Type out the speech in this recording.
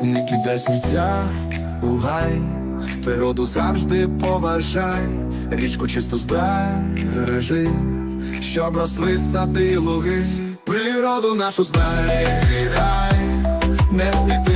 кидай сміття у гай, природу завжди поважай, річку чисто збережи, щоб росли сади луги, природу нашу зберігай, не сміти,